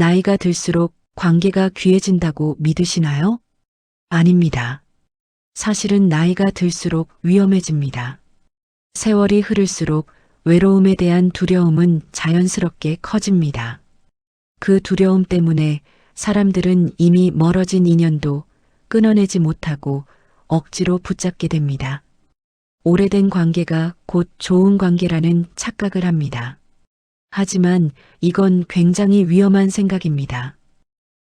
나이가 들수록 관계가 귀해진다고 믿으시나요? 아닙니다. 사실은 나이가 들수록 위험해집니다. 세월이 흐를수록 외로움에 대한 두려움은 자연스럽게 커집니다. 그 두려움 때문에 사람들은 이미 멀어진 인연도 끊어내지 못하고 억지로 붙잡게 됩니다. 오래된 관계가 곧 좋은 관계라는 착각을 합니다. 하지만 이건 굉장히 위험한 생각입니다.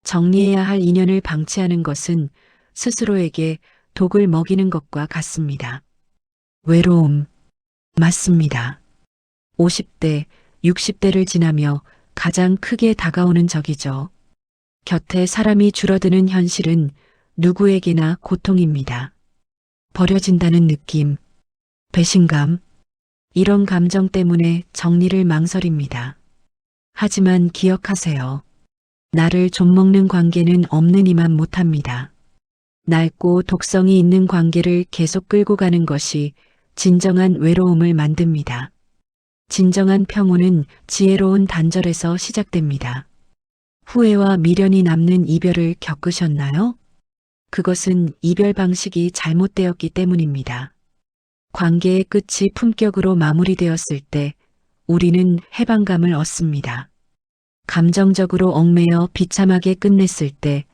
정리해야 할 인연을 방치하는 것은 스스로에게 독을 먹이는 것과 같습니다. 외로움. 맞습니다. 50대, 60대를 지나며 가장 크게 다가오는 적이죠. 곁에 사람이 줄어드는 현실은 누구에게나 고통입니다. 버려진다는 느낌, 배신감, 이런 감정 때문에 정리를 망설입니다. 하지만 기억하세요. 나를 좀먹는 관계는 없는 이만 못합니다. 낡고 독성이 있는 관계를 계속 끌고 가는 것이 진정한 외로움을 만듭니다. 진정한 평온은 지혜로운 단절에서 시작됩니다. 후회와 미련이 남는 이별을 겪으셨나요? 그것은 이별 방식이 잘못되었기 때문입니다. 관계의 끝이 품격으로 마무리되었을 때 우리는 해방감을 얻습니다. 감정적으로 얽매여 비참하게 끝냈을 때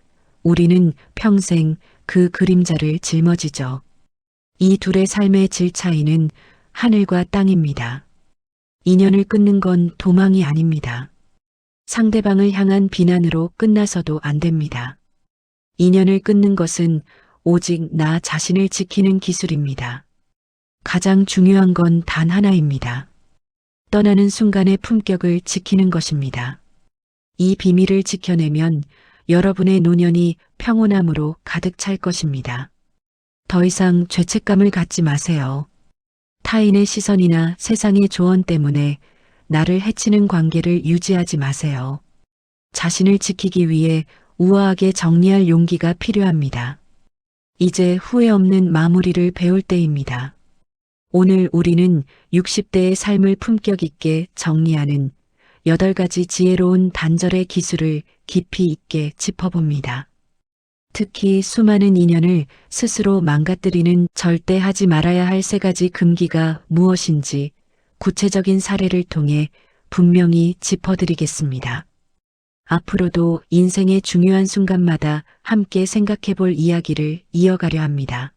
우리는 평생 그 그림자를 짊어지죠. 이 둘의 삶의 질 차이는 하늘과 땅입니다. 인연을 끊는 건 도망이 아닙니다. 상대방을 향한 비난으로 끝나서도 안 됩니다. 인연을 끊는 것은 오직 나 자신을 지키는 기술입니다. 가장 중요한 건 단 하나입니다. 떠나는 순간의 품격을 지키는 것입니다. 이 비밀을 지켜내면 여러분의 노년이 평온함으로 가득 찰 것입니다. 더 이상 죄책감을 갖지 마세요. 타인의 시선이나 세상의 조언 때문에 나를 해치는 관계를 유지하지 마세요. 자신을 지키기 위해 우아하게 정리할 용기가 필요합니다. 이제 후회 없는 마무리를 배울 때입니다. 오늘 우리는 60대의 삶을 품격 있게 정리하는 8가지 지혜로운 단절의 기술을 깊이 있게 짚어봅니다. 특히 수많은 인연을 스스로 망가뜨리는 절대 하지 말아야 할 세 가지 금기가 무엇인지 구체적인 사례를 통해 분명히 짚어드리겠습니다. 앞으로도 인생의 중요한 순간마다 함께 생각해 볼 이야기를 이어가려 합니다.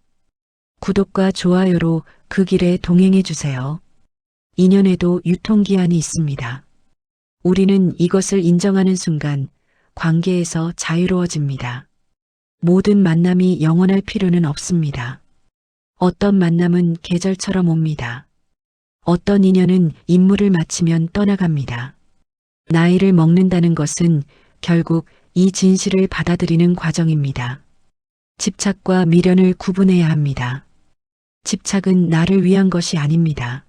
구독과 좋아요로 그 길에 동행해 주세요. 인연에도 유통기한이 있습니다. 우리는 이것을 인정하는 순간 관계에서 자유로워집니다. 모든 만남이 영원할 필요는 없습니다. 어떤 만남은 계절처럼 옵니다. 어떤 인연은 임무를 마치면 떠나갑니다. 나이를 먹는다는 것은 결국 이 진실을 받아들이는 과정입니다. 집착과 미련을 구분해야 합니다. 집착은 나를 위한 것이 아닙니다.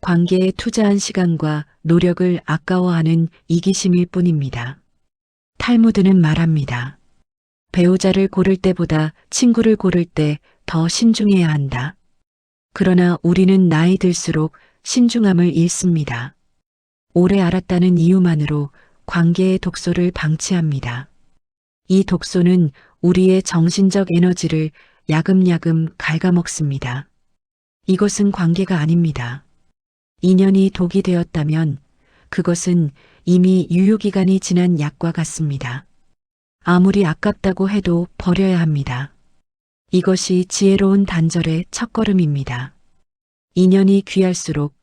관계에 투자한 시간과 노력을 아까워하는 이기심일 뿐입니다. 탈무드는 말합니다. 배우자를 고를 때보다 친구를 고를 때 더 신중해야 한다. 그러나 우리는 나이 들수록 신중함을 잃습니다. 오래 알았다는 이유만으로 관계의 독소를 방치합니다. 이 독소는 우리의 정신적 에너지를 야금야금 갉아먹습니다. 이것은 관계가 아닙니다. 인연이 독이 되었다면 그것은 이미 유효기간이 지난 약과 같습니다. 아무리 아깝다고 해도 버려야 합니다. 이것이 지혜로운 단절의 첫걸음입니다. 인연이 귀할수록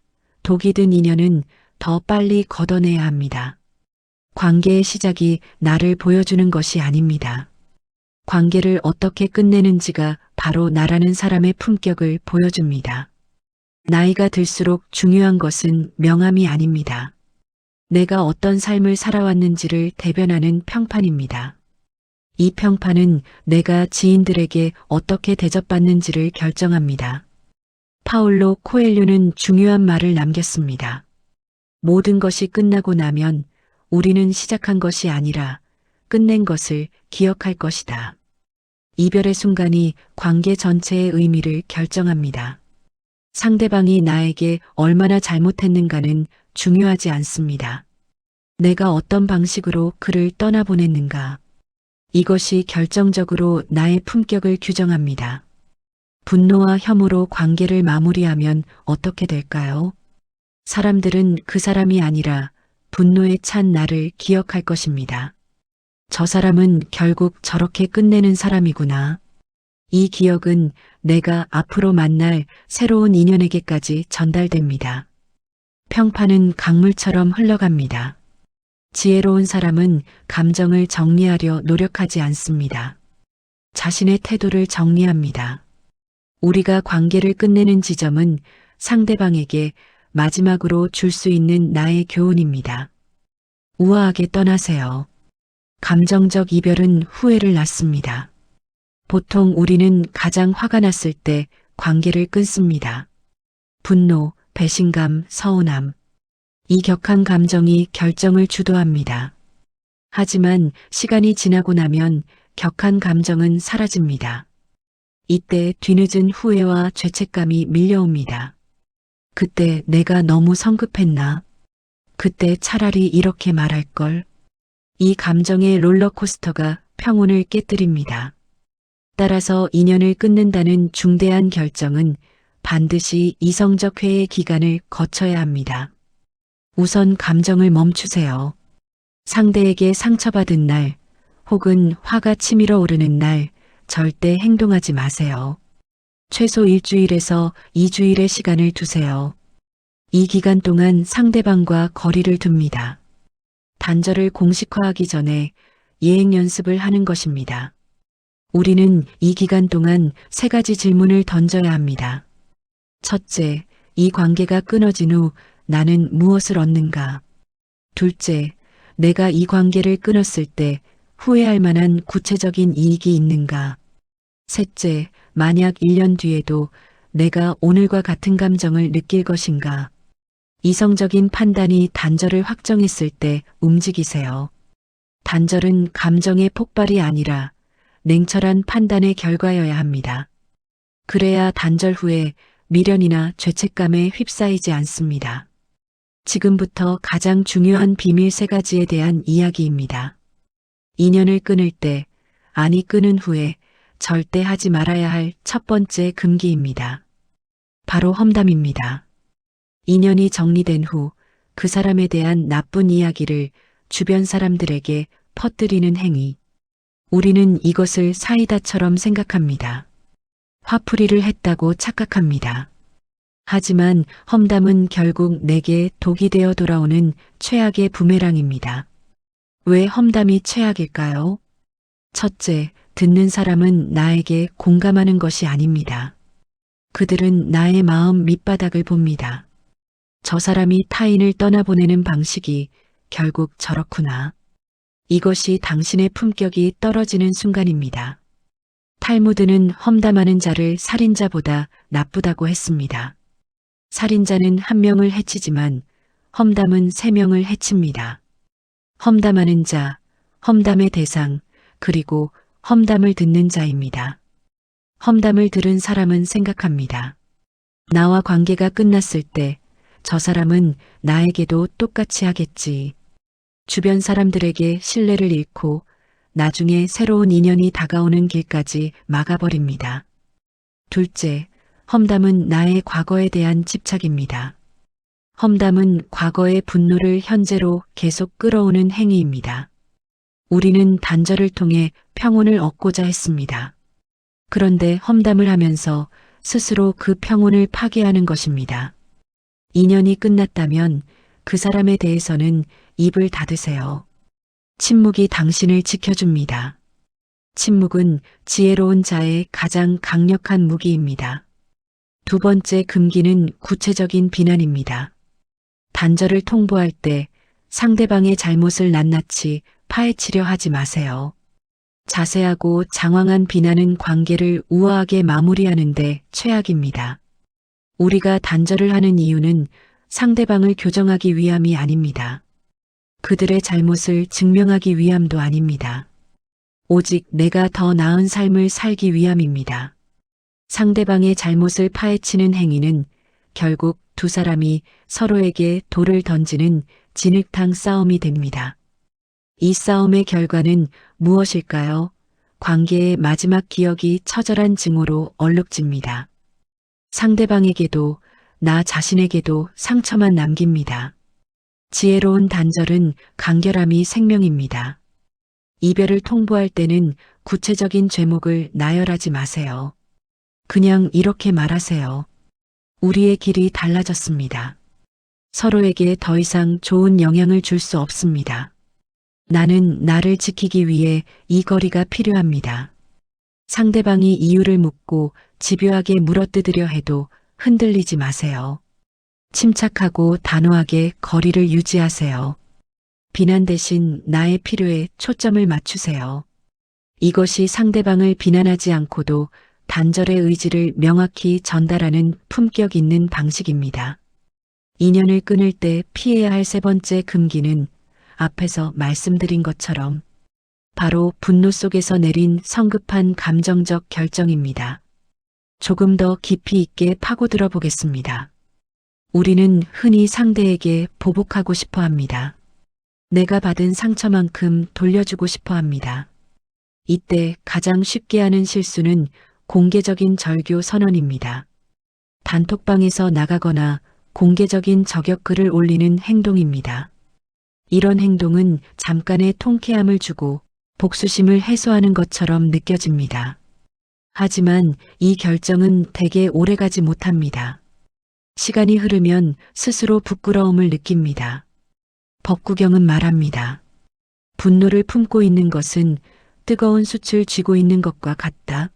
독이 든 인연은 더 빨리 걷어내야 합니다. 관계의 시작이 나를 보여주는 것이 아닙니다. 관계를 어떻게 끝내는지가 바로 나라는 사람의 품격을 보여줍니다. 나이가 들수록 중요한 것은 명함이 아닙니다. 내가 어떤 삶을 살아왔는지를 대변하는 평판입니다. 이 평판은 내가 지인들에게 어떻게 대접받는지를 결정합니다. 파울로 코엘료는 중요한 말을 남겼습니다. 모든 것이 끝나고 나면 우리는 시작한 것이 아니라 끝낸 것을 기억할 것이다. 이별의 순간이 관계 전체의 의미를 결정합니다. 상대방이 나에게 얼마나 잘못했는가는 중요하지 않습니다. 내가 어떤 방식으로 그를 떠나보냈는가. 이것이 결정적으로 나의 품격을 규정합니다. 분노와 혐오로 관계를 마무리하면 어떻게 될까요? 사람들은 그 사람이 아니라 분노에 찬 나를 기억할 것입니다. 저 사람은 결국 저렇게 끝내는 사람이구나. 이 기억은 내가 앞으로 만날 새로운 인연에게까지 전달됩니다. 평판은 강물처럼 흘러갑니다. 지혜로운 사람은 감정을 정리하려 노력하지 않습니다. 자신의 태도를 정리합니다. 우리가 관계를 끝내는 지점은 상대방에게 마지막으로 줄 수 있는 나의 교훈입니다. 우아하게 떠나세요. 감정적 이별은 후회를 낳습니다. 보통 우리는 가장 화가 났을 때 관계를 끊습니다. 분노, 배신감, 서운함. 이 격한 감정이 결정을 주도합니다. 하지만 시간이 지나고 나면 격한 감정은 사라집니다. 이때 뒤늦은 후회와 죄책감이 밀려옵니다. 그때 내가 너무 성급했나? 그때 차라리 이렇게 말할 걸? 이 감정의 롤러코스터가 평온을 깨뜨립니다. 따라서 인연을 끊는다는 중대한 결정은 반드시 이성적 회의 기간을 거쳐야 합니다. 우선 감정을 멈추세요. 상대에게 상처받은 날, 혹은 화가 치밀어 오르는 날, 절대 행동하지 마세요. 최소 일주일에서 2주일의 시간을 두세요. 이 기간 동안 상대방과 거리를 둡니다. 단절을 공식화하기 전에 예행 연습을 하는 것입니다. 우리는 이 기간 동안 세 가지 질문을 던져야 합니다. 첫째, 이 관계가 끊어진 후 나는 무엇을 얻는가? 둘째, 내가 이 관계를 끊었을 때 후회할 만한 구체적인 이익이 있는가? 셋째, 만약 1년 뒤에도 내가 오늘과 같은 감정을 느낄 것인가? 이성적인 판단이 단절을 확정했을 때 움직이세요. 단절은 감정의 폭발이 아니라 냉철한 판단의 결과여야 합니다. 그래야 단절 후에 미련이나 죄책감에 휩싸이지 않습니다. 지금부터 가장 중요한 비밀 세 가지에 대한 이야기입니다. 인연을 끊을 때, 아니 끊은 후에 절대 하지 말아야 할 첫 번째 금기입니다. 바로 험담입니다. 인연이 정리된 후 그 사람에 대한 나쁜 이야기를 주변 사람들에게 퍼뜨리는 행위. 우리는 이것을 사이다처럼 생각합니다. 화풀이를 했다고 착각합니다. 하지만 험담은 결국 내게 독이 되어 돌아오는 최악의 부메랑입니다. 왜 험담이 최악일까요? 첫째, 듣는 사람은 나에게 공감하는 것이 아닙니다. 그들은 나의 마음 밑바닥을 봅니다. 저 사람이 타인을 떠나보내는 방식이 결국 저렇구나. 이것이 당신의 품격이 떨어지는 순간입니다. 탈무드는 험담하는 자를 살인자보다 나쁘다고 했습니다. 살인자는 한 명을 해치지만 험담은 세 명을 해칩니다. 험담하는 자, 험담의 대상, 그리고 험담을 듣는 자입니다. 험담을 들은 사람은 생각합니다. 나와 관계가 끝났을 때 저 사람은 나에게도 똑같이 하겠지. 주변 사람들에게 신뢰를 잃고 나중에 새로운 인연이 다가오는 길까지 막아버립니다. 둘째, 험담은 나의 과거에 대한 집착입니다. 험담은 과거의 분노를 현재로 계속 끌어오는 행위입니다. 우리는 단절을 통해 평온을 얻고자 했습니다. 그런데 험담을 하면서 스스로 그 평온을 파괴하는 것입니다. 인연이 끝났다면 그 사람에 대해서는 입을 닫으세요. 침묵이 당신을 지켜줍니다. 침묵은 지혜로운 자의 가장 강력한 무기입니다. 두 번째 금기는 구체적인 비난입니다. 단절을 통보할 때 상대방의 잘못을 낱낱이 파헤치려 하지 마세요. 자세하고 장황한 비난은 관계를 우아하게 마무리하는데 최악입니다. 우리가 단절을 하는 이유는 상대방을 교정하기 위함이 아닙니다. 그들의 잘못을 증명하기 위함도 아닙니다. 오직 내가 더 나은 삶을 살기 위함입니다. 상대방의 잘못을 파헤치는 행위는 결국 두 사람이 서로에게 돌을 던지는 진흙탕 싸움이 됩니다. 이 싸움의 결과는 무엇일까요? 관계의 마지막 기억이 처절한 증오로 얼룩집니다. 상대방에게도 나 자신에게도 상처만 남깁니다. 지혜로운 단절은 간결함이 생명입니다. 이별을 통보할 때는 구체적인 죄목을 나열하지 마세요. 그냥 이렇게 말하세요. 우리의 길이 달라졌습니다. 서로에게 더 이상 좋은 영향을 줄 수 없습니다. 나는 나를 지키기 위해 이 거리가 필요합니다. 상대방이 이유를 묻고 집요하게 물어뜯으려 해도 흔들리지 마세요. 침착하고 단호하게 거리를 유지하세요. 비난 대신 나의 필요에 초점을 맞추세요. 이것이 상대방을 비난하지 않고도 단절의 의지를 명확히 전달하는 품격 있는 방식입니다. 인연을 끊을 때 피해야 할 세 번째 금기는 앞에서 말씀드린 것처럼 바로 분노 속에서 내린 성급한 감정적 결정입니다. 조금 더 깊이 있게 파고들어 보겠습니다. 우리는 흔히 상대에게 보복하고 싶어 합니다. 내가 받은 상처만큼 돌려주고 싶어 합니다. 이때 가장 쉽게 하는 실수는 공개적인 절교 선언입니다. 단톡방에서 나가거나 공개적인 저격글을 올리는 행동입니다. 이런 행동은 잠깐의 통쾌함을 주고 복수심을 해소하는 것처럼 느껴집니다. 하지만 이 결정은 대개 오래가지 못합니다. 시간이 흐르면 스스로 부끄러움을 느낍니다. 법구경은 말합니다. 분노를 품고 있는 것은 뜨거운 숯을 쥐고 있는 것과 같다.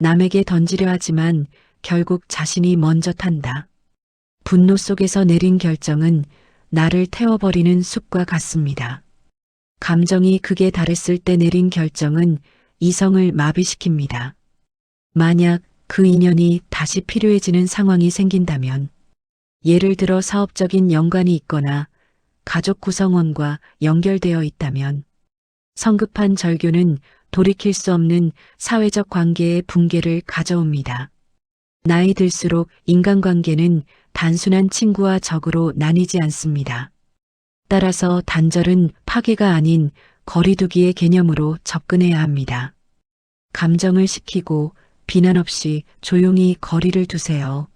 남에게 던지려 하지만 결국 자신이 먼저 탄다. 분노 속에서 내린 결정은 나를 태워버리는 숲과 같습니다. 감정이 극에 달했을 때 내린 결정은 이성을 마비시킵니다. 만약 그 인연이 다시 필요해지는 상황이 생긴다면, 예를 들어 사업적인 연관이 있거나 가족 구성원과 연결되어 있다면, 성급한 절교는 돌이킬 수 없는 사회적 관계의 붕괴를 가져옵니다. 나이 들수록 인간관계는 단순한 친구와 적으로 나뉘지 않습니다. 따라서 단절은 파괴가 아닌 거리두기의 개념으로 접근해야 합니다. 감정을 식히고 비난 없이 조용히 거리를 두세요.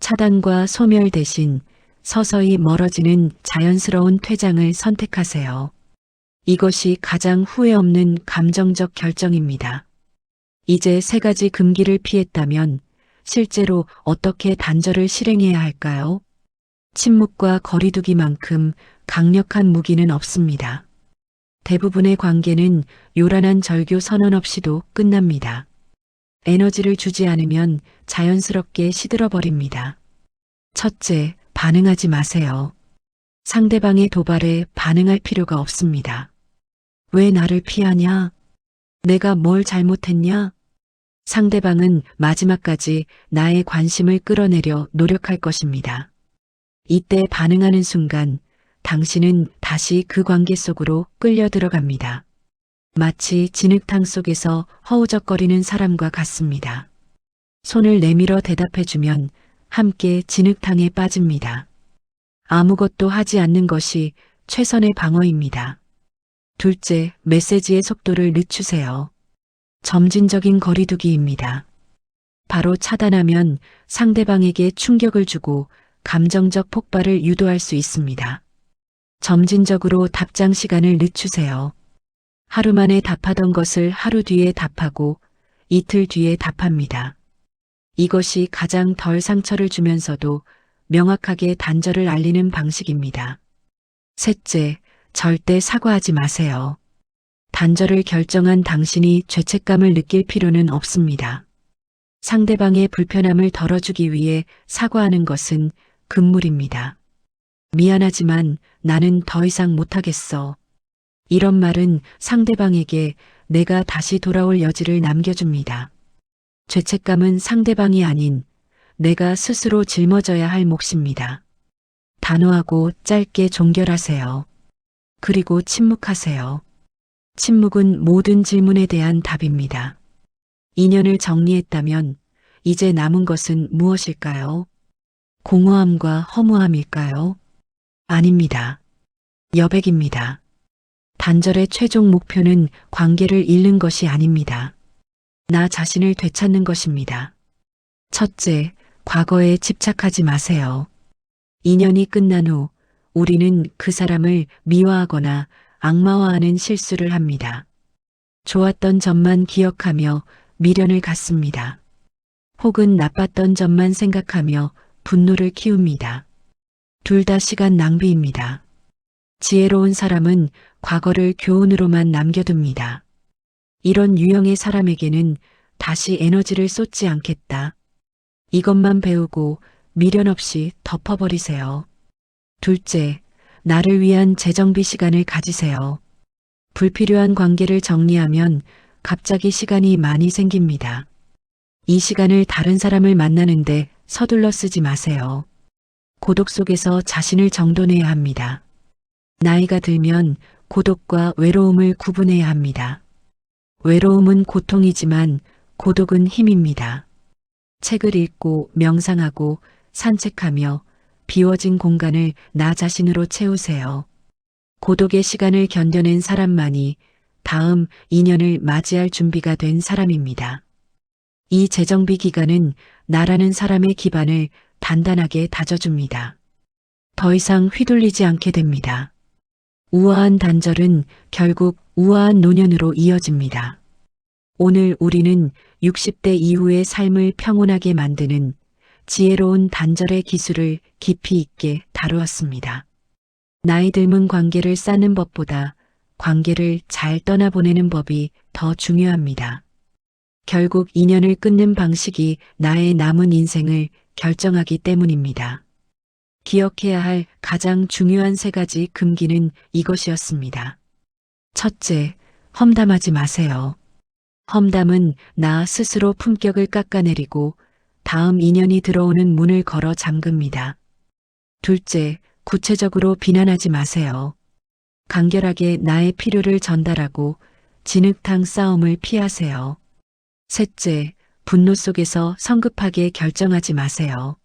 차단과 소멸 대신 서서히 멀어지는 자연스러운 퇴장을 선택하세요. 이것이 가장 후회 없는 감정적 결정입니다. 이제 세 가지 금기를 피했다면 실제로 어떻게 단절을 실행해야 할까요? 침묵과 거리두기만큼 강력한 무기는 없습니다. 대부분의 관계는 요란한 절교 선언 없이도 끝납니다. 에너지를 주지 않으면 자연스럽게 시들어버립니다. 첫째, 반응하지 마세요. 상대방의 도발에 반응할 필요가 없습니다. 왜 나를 피하냐? 내가 뭘 잘못했냐? 상대방은 마지막까지 나의 관심을 끌어내려 노력할 것입니다. 이때 반응하는 순간 당신은 다시 그 관계 속으로 끌려 들어갑니다. 마치 진흙탕 속에서 허우적거리는 사람과 같습니다. 손을 내밀어 대답해주면 함께 진흙탕에 빠집니다. 아무것도 하지 않는 것이 최선의 방어입니다. 둘째, 메시지의 속도를 늦추세요. 점진적인 거리두기입니다. 바로 차단하면 상대방에게 충격을 주고 감정적 폭발을 유도할 수 있습니다. 점진적으로 답장 시간을 늦추세요. 하루 만에 답하던 것을 하루 뒤에 답하고 이틀 뒤에 답합니다. 이것이 가장 덜 상처를 주면서도 명확하게 단절을 알리는 방식입니다. 셋째, 절대 사과하지 마세요. 단절을 결정한 당신이 죄책감을 느낄 필요는 없습니다. 상대방의 불편함을 덜어주기 위해 사과하는 것은 금물입니다. 미안하지만 나는 더 이상 못하겠어. 이런 말은 상대방에게 내가 다시 돌아올 여지를 남겨줍니다. 죄책감은 상대방이 아닌 내가 스스로 짊어져야 할 몫입니다. 단호하고 짧게 종결하세요. 그리고 침묵하세요. 침묵은 모든 질문에 대한 답입니다. 인연을 정리했다면 이제 남은 것은 무엇일까요? 공허함과 허무함일까요? 아닙니다. 여백입니다. 단절의 최종 목표는 관계를 잃는 것이 아닙니다. 나 자신을 되찾는 것입니다. 첫째, 과거에 집착하지 마세요. 인연이 끝난 후 우리는 그 사람을 미화하거나 악마화하는 실수를 합니다. 좋았던 점만 기억하며 미련을 갖습니다. 혹은 나빴던 점만 생각하며 분노를 키웁니다. 둘 다 시간 낭비입니다. 지혜로운 사람은 과거를 교훈으로만 남겨둡니다. 이런 유형의 사람에게는 다시 에너지를 쏟지 않겠다. 이것만 배우고 미련 없이 덮어버리세요. 둘째, 나를 위한 재정비 시간을 가지세요. 불필요한 관계를 정리하면 갑자기 시간이 많이 생깁니다. 이 시간을 다른 사람을 만나는데 서둘러 쓰지 마세요. 고독 속에서 자신을 정돈해야 합니다. 나이가 들면 고독과 외로움을 구분해야 합니다. 외로움은 고통이지만 고독은 힘입니다. 책을 읽고 명상하고 산책하며 비워진 공간을 나 자신으로 채우세요. 고독의 시간을 견뎌낸 사람만이 다음 인연을 맞이할 준비가 된 사람입니다. 이 재정비 기간은 나라는 사람의 기반을 단단하게 다져줍니다. 더 이상 휘둘리지 않게 됩니다. 우아한 단절은 결국 우아한 노년으로 이어집니다. 오늘 우리는 60대 이후의 삶을 평온하게 만드는 지혜로운 단절의 기술을 깊이 있게 다루었습니다. 나이 들면 관계를 쌓는 법보다 관계를 잘 떠나보내는 법이 더 중요합니다. 결국 인연을 끊는 방식이 나의 남은 인생을 결정하기 때문입니다. 기억해야 할 가장 중요한 세 가지 금기는 이것이었습니다. 첫째, 험담하지 마세요. 험담은 나 스스로 품격을 깎아내리고 다음 인연이 들어오는 문을 걸어 잠급니다. 둘째, 구체적으로 비난하지 마세요. 간결하게 나의 필요를 전달하고 진흙탕 싸움을 피하세요. 셋째, 분노 속에서 성급하게 결정하지 마세요.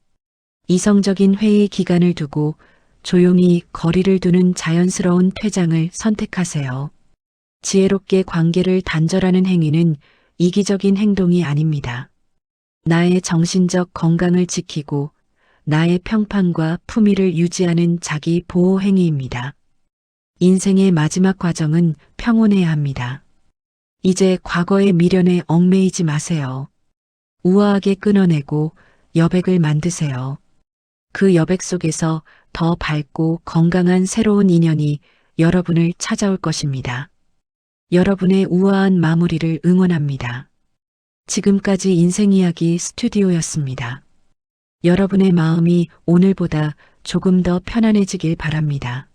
이성적인 회의 기간을 두고 조용히 거리를 두는 자연스러운 퇴장을 선택하세요. 지혜롭게 관계를 단절하는 행위는 이기적인 행동이 아닙니다. 나의 정신적 건강을 지키고 나의 평판과 품위를 유지하는 자기 보호 행위입니다. 인생의 마지막 과정은 평온해야 합니다. 이제 과거의 미련에 얽매이지 마세요. 우아하게 끊어내고 여백을 만드세요. 그 여백 속에서 더 밝고 건강한 새로운 인연이 여러분을 찾아올 것입니다. 여러분의 우아한 마무리를 응원합니다. 지금까지 인생 이야기 스튜디오였습니다. 여러분의 마음이 오늘보다 조금 더 편안해지길 바랍니다.